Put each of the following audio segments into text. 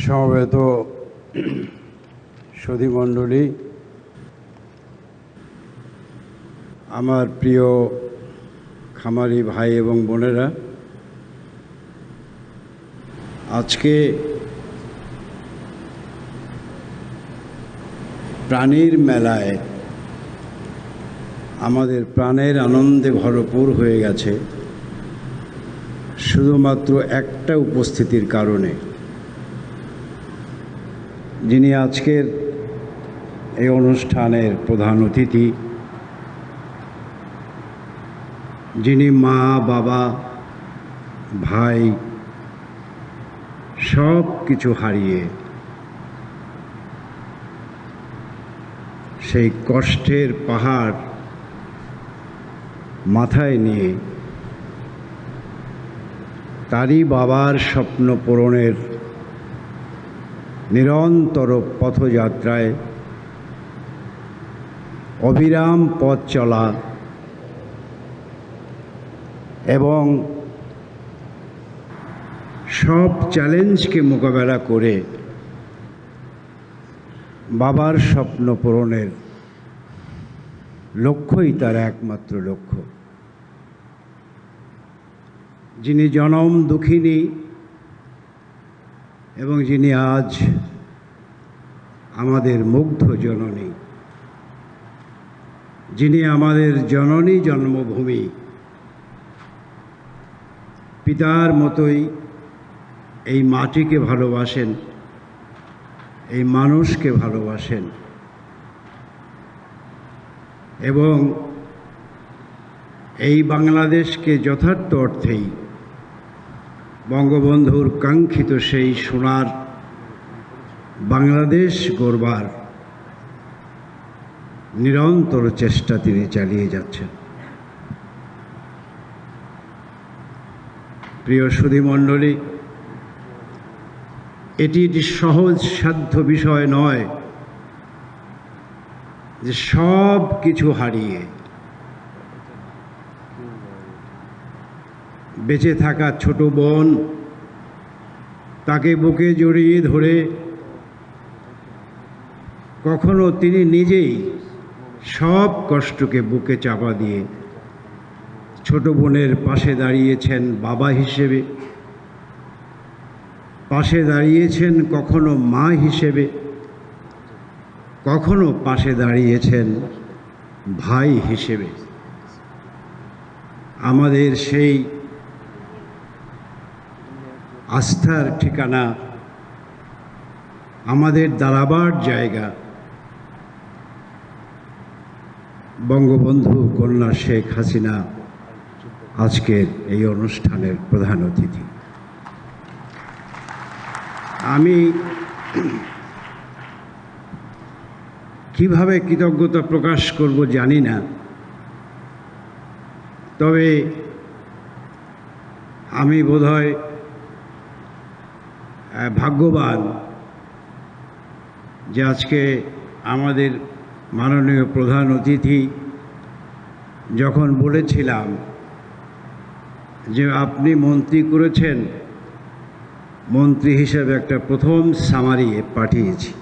সমবেত সধীমণ্ডলী আমার প্রিয় খামারি ভাই এবং বোনেরা, আজকে প্রাণীর মেলায় আমাদের প্রাণের আনন্দে ভরপুর হয়ে গেছে, শুধুমাত্র একটা উপস্থিতির কারণে। যিনি আজকের এই অনুষ্ঠানের প্রধান অতিথি, যিনি মা, বাবা, ভাই, সব কিছু হারিয়ে সেই কষ্টের পাহাড় মাথায় নিয়ে তারই বাবার স্বপ্ন পূরণের নিরন্তর পথযাত্রায় অবিরাম পথ চলা এবং সব চ্যালেঞ্জকে মোকাবেলা করে বাবার স্বপ্ন পূরণের লক্ষ্যই তার একমাত্র লক্ষ্য। যিনি জনম দুঃখিনী এবং যিনি আজ আমাদের মুগ্ধ জননী, যিনি আমাদের জননী জন্মভূমি, পিতার মতোই এই মাটিকে ভালোবাসেন, এই মানুষকে ভালোবাসেন এবং এই বাংলাদেশকে যথার্থ অর্থেই বঙ্গবন্ধুর কাঙ্ক্ষিত সেই সোনার বাংলাদেশ গড়বার নিরন্তর চেষ্টা তিনি চালিয়ে যাচ্ছেন। প্রিয় সুধীমণ্ডলী এটি একটি সহজ সাধ্য বিষয় নয় যে সব কিছু হারিয়ে বেঁচে থাকা ছোট বোন তাকে বুকে জড়িয়ে ধরে কখনো তিনি নিজেই সব কষ্টকে বুকে চাপা দিয়ে ছোট বোনের পাশে দাঁড়িয়েছেন বাবা হিসেবে। পাশে দাঁড়িয়েছেন কখনো মা হিসেবে। কখনো পাশে দাঁড়িয়েছেন ভাই হিসেবে। আমাদের সেই আস্থার ঠিকানা, আমাদের দাঁড়াবার জায়গা। বঙ্গবন্ধু কন্যা শেখ হাসিনা আজকের এই অনুষ্ঠানের প্রধান অতিথি। আমি কীভাবে কৃতজ্ঞতা প্রকাশ করব জানি না, তবে আমি বোধহয় ভাগ্যবান যে আজকে আমাদের মাননীয় প্রধান অতিথি যখন বলেছিলাম যে আপনি মন্ত্রী করেছেন, মন্ত্রী হিসেবে একটা প্রথম সামারি পাঠিয়েছি।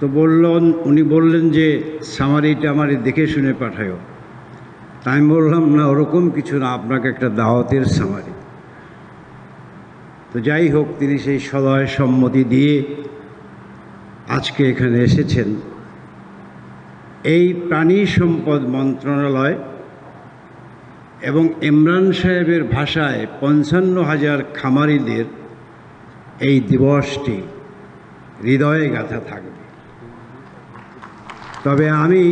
তো বললেন, উনি বললেন যে সামারিটা আমার দেখে শুনে পাঠায়ো। তাই বললাম, না, ওরকম কিছু না, আপনাকে একটা দাওয়াতের সামারি তো যাই হোক, তিনি সেই সদয় সম্মতি দিয়ে আজকে এখানে এসেছেন। এই প্রাণী সম্পদ মন্ত্রণালয় এবং ইমরান সাহেবের ভাষায় পঞ্চান্ন হাজার খামারিদের এই দিবসটি হৃদয়ে গাথা থাকবে। তবে আমি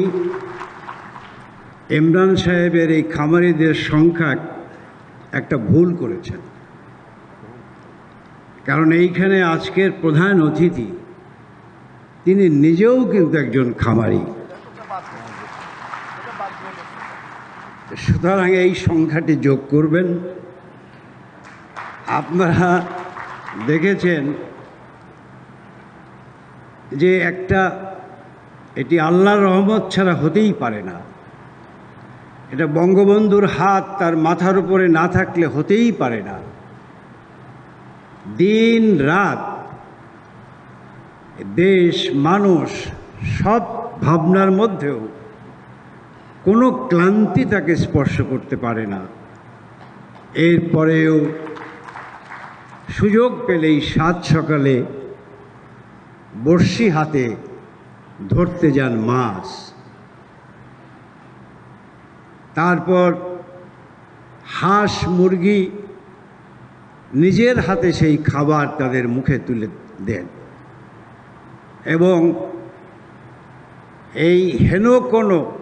ইমরান সাহেবের এই খামারিদের সংখ্যা একটা ভুল করেছেন। কারণ এইখানে আজকের প্রধান অতিথি, তিনি নিজেও কিন্তু একজন খামারি। সুতরাং এই সংখ্যাটি যোগ করবেন। আপনারা দেখেছেন যে একটা, এটি আল্লাহর রহমত ছাড়া হতেই পারে না। এটা বঙ্গবন্ধুর হাত তার মাথার উপরে না থাকলে হতেই পারে না। দিন রাত দেশ, মানুষ, সব ভাবনার মধ্যেও কোনো ক্লান্তি তাকে স্পর্শ করতে পারে না। এরপরেও সুযোগ পেলেই সাত সকালে বর্ষি হাতে ধরতে যান মাছ। তারপর হাঁস, মুরগি নিজের হাতে সেই খাবার তাদের মুখে তুলে দেন। এবং এই হেন কোনো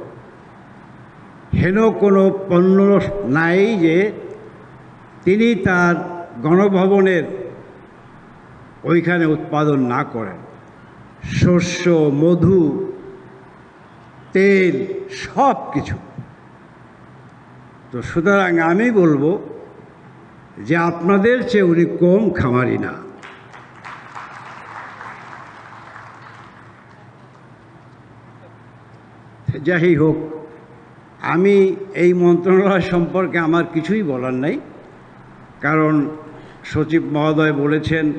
হেন কোনো পণ্য নাই যে তিনি তার গণভবনের ওইখানে উৎপাদন না করেন। শস্য, মধু, তেল সব কিছু তো সুতরাং আমি বলব যে আপনাদের চেয়ে উনি কম খামারি না। যাই হোক, আমি এই মন্ত্রণালয় সম্পর্কে আমার কিছুই বলার নাই, কারণ সচিব মহোদয় বলেছেন,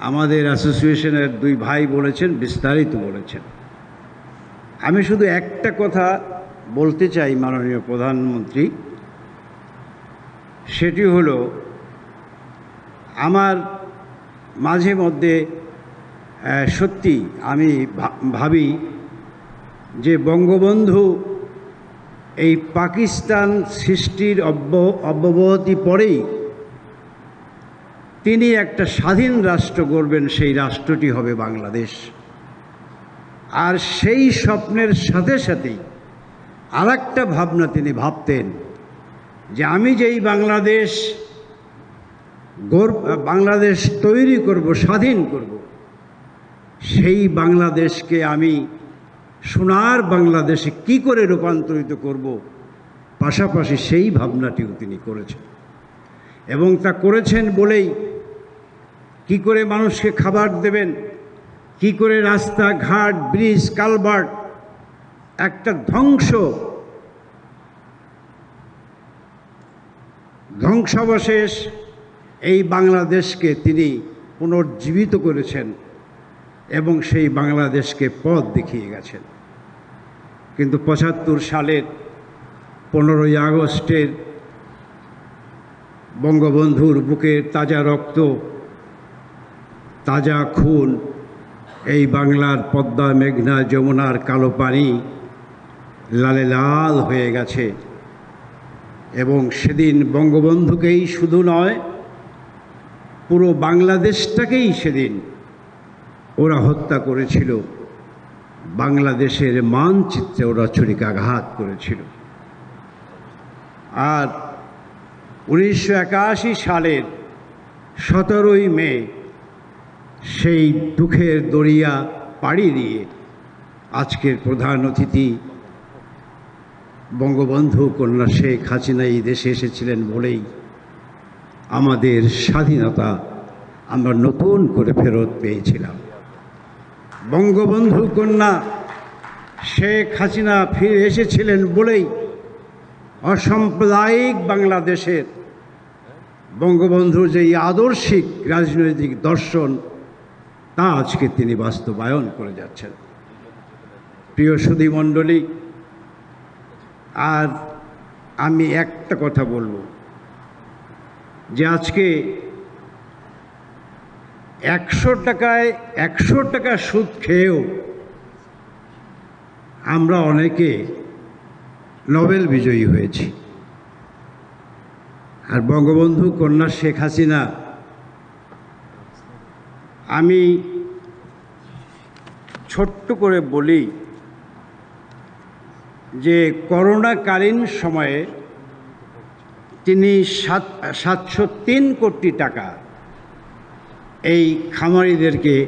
আমাদের অ্যাসোসিয়েশনের দুই ভাই বলেছেন, বিস্তারিত বলেছেন। আমি শুধু একটা কথা বলতে চাই মাননীয় প্রধানমন্ত্রী। সেটি হলো, আমার মাঝে মধ্যে সত্যি আমি ভাবি যে বঙ্গবন্ধু এই পাকিস্তান সৃষ্টির অব্য, অব্যবহতি পরেই তিনি একটা স্বাধীন রাষ্ট্র গড়বেন, সেই রাষ্ট্রটি হবে বাংলাদেশ। আর সেই স্বপ্নের সাথে সাথেই আর ভাবনা তিনি ভাবতেন যে আমি যেই বাংলাদেশ বাংলাদেশ তৈরি করব, স্বাধীন করব, সেই বাংলাদেশকে আমি সোনার বাংলাদেশে কি করে রূপান্তরিত করব, পাশাপাশি সেই ভাবনাটিও তিনি করেছেন। এবং তা করেছেন বলেই কি করে মানুষকে খাবার দেবেন, কি করে রাস্তা ঘাট ব্রিজ কালভার্ট একটা ধ্বংস ধ্বংসাবশেষ, এই বাংলাদেশকে তিনি পুনর্জীবিত করেছেন এবং সেই বাংলাদেশকে পথ দেখিয়ে গেছেন। কিন্তু পঁচাত্তর সালের পনেরোই আগস্টের বঙ্গবন্ধুর বুকের তাজা রক্ত, তাজা খুন, এই বাংলার পদ্মা, মেঘনা, যমুনার কালো পানি লালে লাল হয়ে গেছে। এবং সেদিন বঙ্গবন্ধুকেই শুধু নয়, পুরো বাংলাদেশটাকেই সেদিন ওরা হত্যা করেছিল। বাংলাদেশের মানচিত্রে ওরা ছুরিকাঘাত করেছিল। আর উনিশশো একাশি সালের সতেরোই মে সেই দুঃখের দরিয়া পাড়ি দিয়ে আজকের প্রধান অতিথি বঙ্গবন্ধু কন্যা শেখ হাসিনা এই দেশে এসেছিলেন বলেই আমাদের স্বাধীনতা আমরা নতুন করে ফেরত পেয়েছিলাম। বঙ্গবন্ধু কন্যা শেখ হাসিনা ফিরে এসেছিলেন বলেই অসাম্প্রদায়িক বাংলাদেশের বঙ্গবন্ধুর যেই আদর্শিক রাজনৈতিক দর্শন, তা আজকে তিনি বাস্তবায়ন করে যাচ্ছেন। প্রিয় সুধী আর আমি একটা কথা বলব, যে আজকে একশো টাকায় একশো টাকা সুদ খেয়েও আমরা অনেকে নোবেল বিজয়ী হয়েছি। আর বঙ্গবন্ধু কন্যা শেখ হাসিনা, আমি ছোট্ট করে বলি যে করোনাকালীন সময়ে তিনি সাত, সাতশো তিন কোটি টাকা এই খামারিদেরকে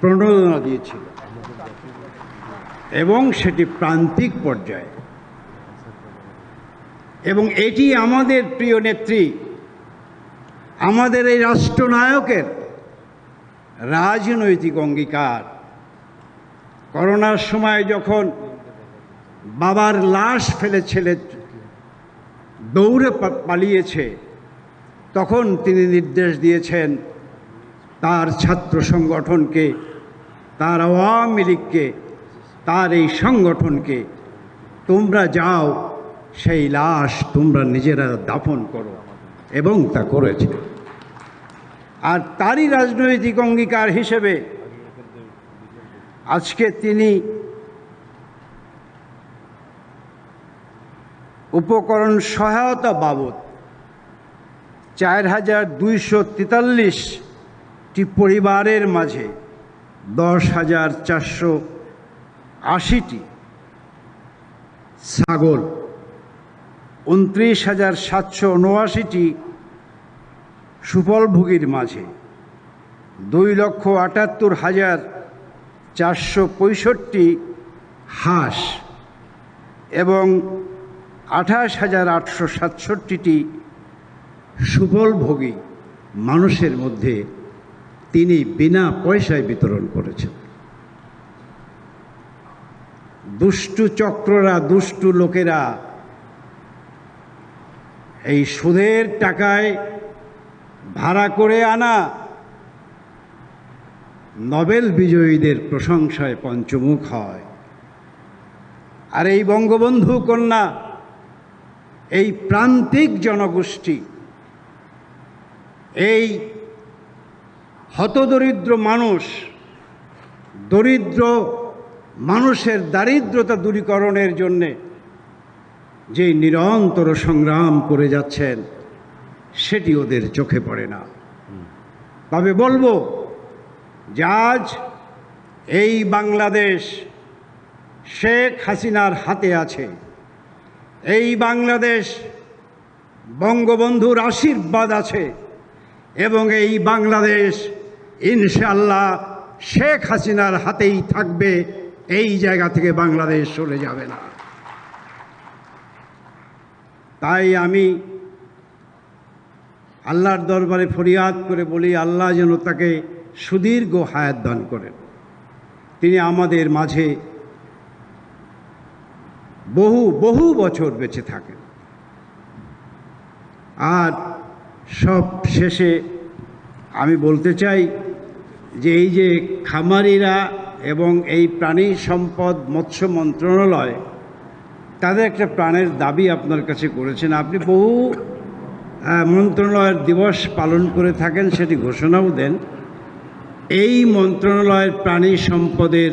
প্রণোদনা দিয়েছিল। এবং সেটি প্রান্তিক পর্যায়ে। এবং এটি আমাদের প্রিয় নেত্রী, আমাদের এই রাষ্ট্রনায়কের রাজনৈতিক অঙ্গীকার। করোনার সময় যখন বাবার লাশ ফেলে ছেলে দৌড়ে পালিয়েছে। তখন তিনি নির্দেশ দিয়েছেন তার ছাত্র সংগঠনকে, তার আওয়ামী লীগকে, তার এই সংগঠনকে, তোমরা যাও, সেই লাশ তোমরা নিজেরা দাফন করো। এবং তা করেছে। আর তারই রাজনৈতিক অঙ্গীকার হিসেবে আজকে তিনি উপকরণ সহায়তা বাবদ চার হাজার দুইশো তেতাল্লিশটি পরিবারের মাঝে দশ হাজার চারশো আশিটি ছাগল, উনত্রিশ হাজার সাতশো উনআশিটি সুফলভোগীর মাঝে দুই লক্ষ আটাত্তর হাজার চারশো পঁয়ষট্টি হাঁস এবং আঠাশ হাজার আটশো সাতষট্টিটি সুফলভোগী মানুষের মধ্যে তিনি বিনা পয়সায় বিতরণ করেছেন। দুষ্টু চক্ররা, দুষ্টু লোকেরা এই সুদের টাকায় ভাড়া করে আনা নোবেল বিজয়ীদের প্রশংসায় পঞ্চমুখ হয়। আর এই বঙ্গবন্ধু কন্যা এই প্রান্তিক জনগোষ্ঠী, এই হতদরিদ্র মানুষ, দরিদ্র মানুষের দারিদ্রতা দূরীকরণের জন্যে যে নিরন্তর সংগ্রাম করে যাচ্ছেন, সেটি ওদের চোখে পড়ে না। তবে বলব যে আজ এই বাংলাদেশ শেখ হাসিনার হাতে আছে। এই বাংলাদেশ বঙ্গবন্ধুর আশীর্বাদ আছে এবং এই বাংলাদেশ ইনশাল্লাহ শেখ হাসিনার হাতেই থাকবে, এই জায়গা থেকে বাংলাদেশ চলে যাবে না। তাই আমি আল্লাহর দরবারে ফরিয়াদ করে বলি, আল্লাহ যেন তাকে সুদীর্ঘ হায়াত দান করেন। তিনি আমাদের মাঝে বহু বহু বছর বেঁচে থাকেন আর সব শেষে আমি বলতে চাই যে এই যে খামারিরা এবং এই প্রাণী সম্পদ মৎস্য মন্ত্রণালয়, তাদের একটা প্রাণের দাবি আপনার কাছে করেছেন। আপনি বহু মন্ত্রণালয়ের দিবস পালন করে থাকেন, সেটি ঘোষণাও দেন। এই মন্ত্রণালয়ের প্রাণী সম্পদের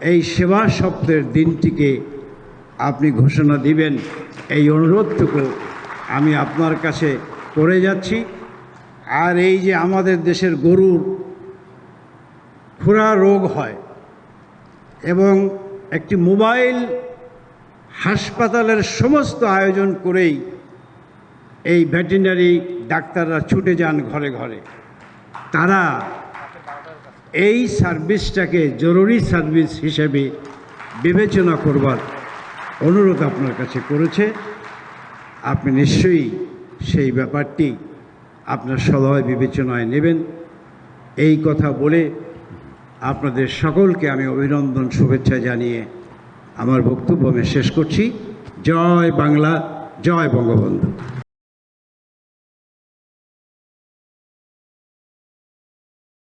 এই সেবা সপ্তাহের দিনটিকে আপনি ঘোষণা দিবেন। এই অনুরোধটুকু আমি আপনার কাছে করে যাচ্ছি। আর এই যে আমাদের দেশের গরুর খুরা রোগ হয় এবং একটি মোবাইল হাসপাতালের সমস্ত আয়োজন করেই এই ভেটেরিনারি ডাক্তাররা ছুটে যান ঘরে ঘরে। তারা এই সার্ভিসটাকে জরুরি সার্ভিস হিসেবে বিবেচনা করবার অনুরোধ আপনার কাছে করেছে। আপনি নিশ্চয়ই সেই ব্যাপারটি আপনার সদয় বিবেচনায় নেবেন। এই কথা বলে আপনাদের সকলকে আমি অভিনন্দন, শুভেচ্ছা জানিয়ে আমার বক্তব্য আমি শেষ করছি। জয় বাংলা, জয় বঙ্গবন্ধু।